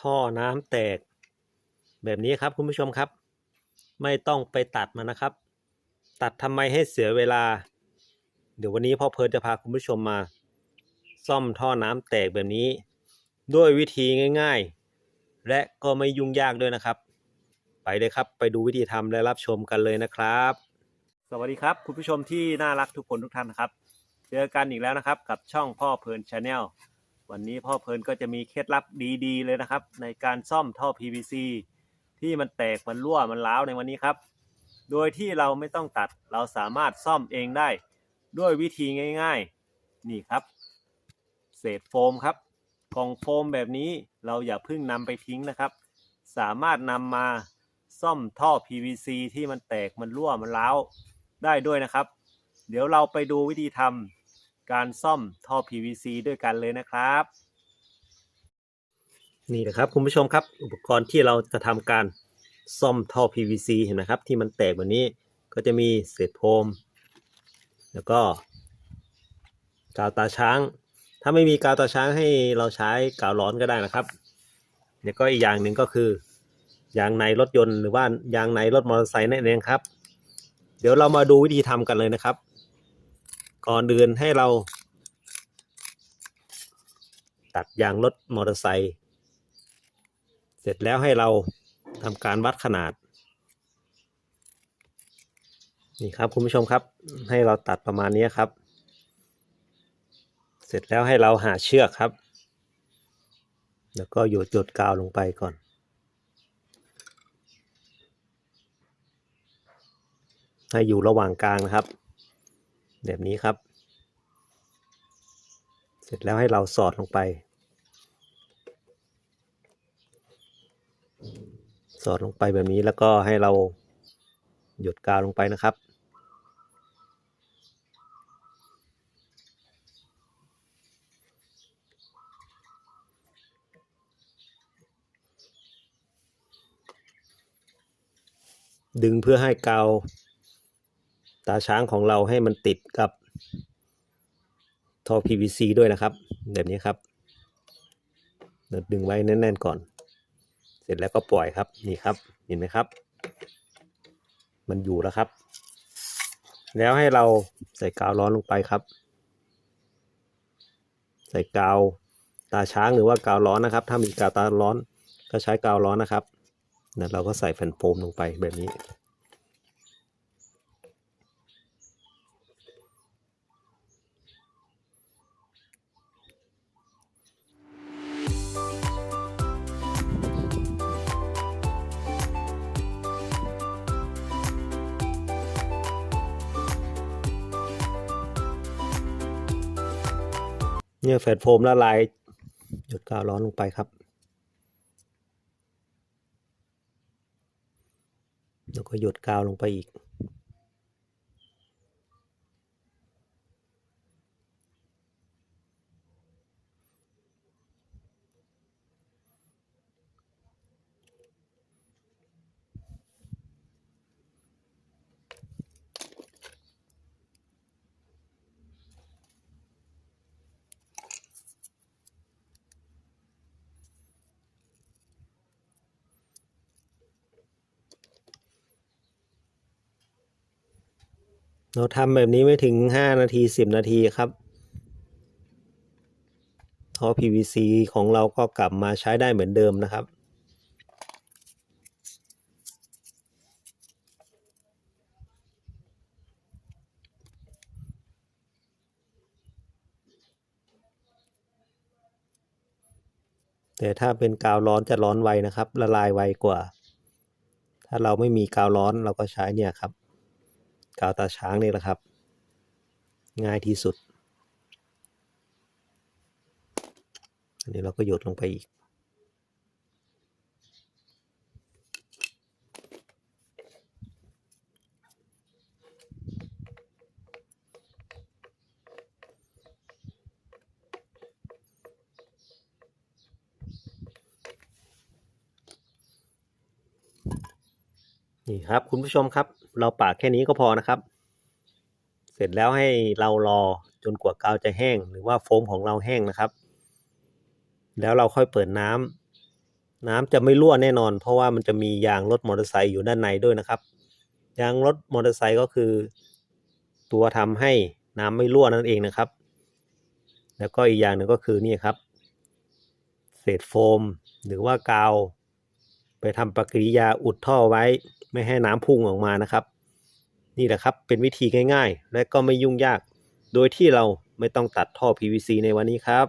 ท่อน้ำแตก แบบนี้ครับคุณผู้ชมครับ ไม่ต้องไปตัดมันนะครับ ตัดทำไมให้เสียเวลา เดี๋ยววันนี้พ่อเพิร์ดจะพาคุณผู้ชมมา ซ่อมท่อน้ำแตกแบบนี้ ด้วยวิธีง่าย ๆ และก็ไม่ยุ่งยากด้วยนะครับ ไปเลยครับไปดูวิธีทำและรับชมกันเลยนะครับ สวัสดีครับ คุณผู้ชมที่น่ารักทุกคนทุกท่านนะครับ เจอกันอีกแล้วนะครับกับช่องพ่อเพลินชาแนล วันนี้พ่อเพลินก็จะมีเคล็ดลับดีๆ เลยนะครับ ในการซ่อมท่อ PVC ที่มันแตกมันรั่วมันร้าวในวันนี้ครับ โดยที่เราไม่ต้องตัดเราสามารถซ่อมเองได้ ด้วยวิธีง่ายๆ นี่ครับ เศษโฟมครับกล่องโฟมแบบนี้เราอย่าเพิ่งนำไปทิ้งนะครับ สามารถนำมาซ่อมท่อ PVC ที่มันแตกมันรั่วมันร้าวได้ด้วยนะครับ เดี๋ยวเราไปดูวิธีทำ การซ่อมท่อ PVC ด้วยกันเลยนะครับ นี่นะครับคุณผู้ชมครับ อุปกรณ์ที่เราจะทำการซ่อมท่อ PVC เห็นไหมครับ ที่มันแตกแบบนี้ก็จะมีเศษโฟมแล้วก็กาวตาช้าง ถ้าไม่มีกาวตาช้างให้เราใช้กาวร้อนก็ได้นะครับแล้วก็อีกอย่างหนึ่งก็คือยางในรถยนต์หรือว่ายางในรถมอเตอร์ไซค์นั่นเองครับ เดี๋ยวเรามาดูวิธีทำกันเลยนะครับ ก่อนอื่นให้เรา ตัดยางรถมอเตอร์ไซค์เสร็จแล้วให้เราทำการวัดขนาด นี่ครับคุณผู้ชมครับ ให้เราตัดประมาณนี้ครับ เสร็จแล้วให้เราหาเชือกครับ แล้วก็หยดหยดกาวลงไปก่อนให้อยู่ระหว่างกลางนะครับ แบบนี้ครับ เสร็จแล้วให้เราสอดลงไป สอดลงไปแบบนี้แล้วก็ให้เราหยดกาวลงไปนะครับดึงเพื่อให้กาว ตาช้างของเราให้มันติดกับท่อ PVC ด้วยนะครับ แบบนี้ครับเราดึงไว้แน่นๆก่อน เสร็จแล้วก็ปล่อยครับนี่ครับ เห็นไหมครับ มันอยู่แล้วครับ แล้วให้เราใส่กาวร้อนลงไปครับ ใส่กาวตาช้างหรือว่ากาวร้อนนะครับ ถ้ามีกาวตาร้อนก็ใช้กาวร้อนนะครับแล้วเราก็ใส่แผ่นโฟมลงไปแบบนี้ เนี่ยแฟนโฟมละลายหยดกาวร้อนลงไปครับ แล้วก็หยดกาวลงไปอีก เราทำแบบนี้ไม่ถึงห้านาทีสิบนาทีครับท่อ PVC ของเราก็กลับมาใช้ได้เหมือนเดิมนะครับ แต่ถ้าเป็นกาวร้อนจะร้อนไวนะครับ ละลายไวกว่า ถ้าเราไม่มีกาวร้อนเราก็ใช้เนี่ยครับ กาวตาช้างนี่แหละครับ ง่ายที่สุด อันนี้เราก็หยดลงไปอีก นี่ครับคุณผู้ชมครับ เราปากแค่นี้ก็พอนะครับ เสร็จแล้วให้เรารอจนกว่ากาวจะแห้ง หรือว่าโฟมของเราแห้งนะครับ แล้วเราค่อยเปิดน้น้ำจะไม่รั่วแน่นอน เพราะว่ามันจะมียางรถมอเตอร์ไซค์อยู่ด้านในด้วยนะครับ ยางรถมอเตอร์ไซค์ก็คือ ตัวทำให้น้ำไม่รั่วนั่นเองนะครับ แล้วก็อีกอย่างหนึ่งก็คือนี่ครับ เศษโฟม หรือว่ากาว ไปทำปฏิกิริยาอุดท่อไว้ไม่ให้น้ำพุ่งออกมานะครับ นี่แหละครับเป็นวิธีง่ายๆ และก็ไม่ยุ่งยาก โดยที่เราไม่ต้องตัดท่อ PVC ในวันนี้ครับ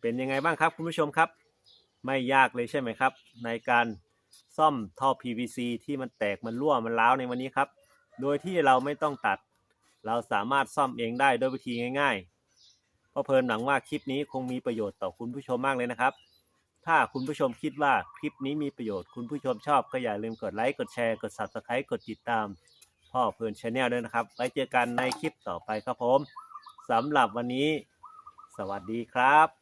เป็นยังไงบ้างครับคุณผู้ชมครับ ไม่ยากเลยใช่ไหมครับ ในการซ่อมท่อ PVC ที่มันแตกมันรั่วมันร้าวในวันนี้ครับ โดยที่เราไม่ต้องตัด เราสามารถซ่อมเองได้ด้วยวิธีง่ายๆก็เพลินหวังว่าคลิปนี้คงมีประโยชน์ต่อคุณผู้ชมมากเลยนะครับ ถ้าคุณผู้ชมคิดว่าคลิปนี้มีประโยชน์คุณผู้ชมชอบก็อย่าลืมกดไลค์กดแชร์กด Subscribe กดติดตาม พ่อเพลินชาแนลด้วยนะครับ ไว้เจอกันในคลิปต่อไปครับผมสำหรับวันนี้ สวัสดีครับ